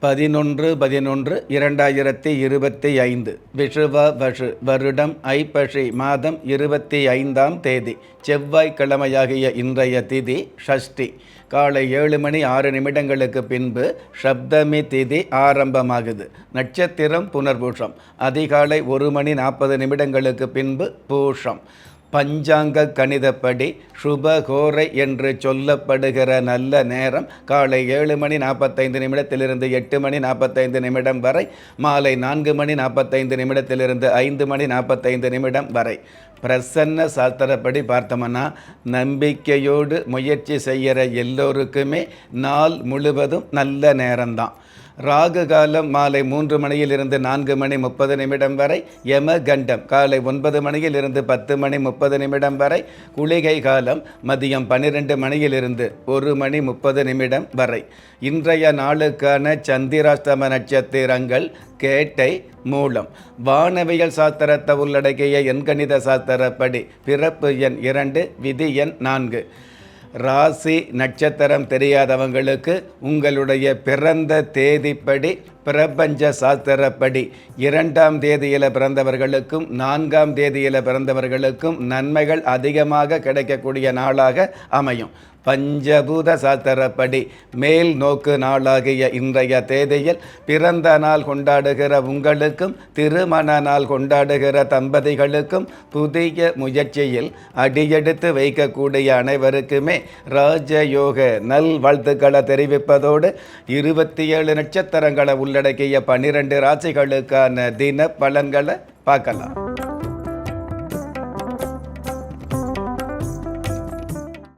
பதினொன்று பதினொன்று இரண்டாயிரத்தி இருபத்தி ஐந்து. விஷுவ வஷு வருடம் ஐப்பசி மாதம் இருபத்தி ஐந்தாம் தேதி. செவ்வாய்க்கிழமையாகிய இன்றைய திதி ஷஷ்டி. காலை ஏழு மணி ஆறு நிமிடங்களுக்கு பின்பு சப்தமி திதி ஆரம்பமாகுது. நட்சத்திரம் புனர்பூஷம் அதிகாலை ஒரு மணி நாற்பது நிமிடங்களுக்கு பின்பு பூஷம் பஞ்சாங்க கணிதப்படி சுபகோரை என்று சொல்லப்படுகிற நல்ல நேரம் காலை ஏழு மணி நாற்பத்தைந்து நிமிடத்திலிருந்து எட்டு மணி நாற்பத்தைந்து நிமிடம் வரை மாலை நான்கு மணி நாற்பத்தைந்து நிமிடத்திலிருந்து ஐந்து மணி நாற்பத்தைந்து நிமிடம் வரை. பிரசன்ன சாஸ்திரப்படி பார்த்தோம்னா நம்பிக்கையோடு முயற்சி செய்கிற எல்லோருக்குமே நாள் முழுவதும் நல்ல நேரம்தான். ராகு காலம் மாலை மூன்று மணியிலிருந்து நான்கு மணி முப்பது நிமிடம் வரை யம கண்டம் காலை ஒன்பது மணியிலிருந்து பத்து மணி முப்பது நிமிடம் வரை குளிகை காலம் மதியம் பன்னிரெண்டு மணியிலிருந்து ஒரு மணி முப்பது நிமிடம் வரை. இன்றைய நாளுக்கான சந்திராஷ்டம நட்சத்திரங்கள் கேட்டை மூலம். வானவியல் சாஸ்திரத்தை உள்ளடக்கிய எண்கணித சாஸ்திரப்படி பிறப்பு எண் இரண்டு விதி எண் நான்கு. ராசி நட்சத்திரம் தெரியாதவங்களுக்கு உங்களுடைய பிறந்த தேதிப்படி பிரபஞ்ச சாஸ்திரப்படி இரண்டாம் தேதியில் பிறந்தவர்களுக்கும் நான்காம் தேதியில் பிறந்தவர்களுக்கும் நன்மைகள் அதிகமாக கிடைக்கக்கூடிய நாளாக அமையும். பஞ்சபூத சாஸ்திரப்படி மேல் நோக்கு நாளாகிய இன்றைய தேதியில் பிறந்த நாள் கொண்டாடுகிற உங்களுக்கும் திருமண நாள் கொண்டாடுகிற தம்பதிகளுக்கும் புதிய முயற்சியில் அடியெடுத்து வைக்கக்கூடிய அனைவருக்குமே ராஜயோக நல் வாழ்த்துக்களை தெரிவிப்பதோடு இருபத்தி ஏழு நட்சத்திரங்களை உள்ள உள்ளடக்கிய பன்னிரண்டு ராசிகளுக்கான தின பலன்களை பார்க்கலாம்.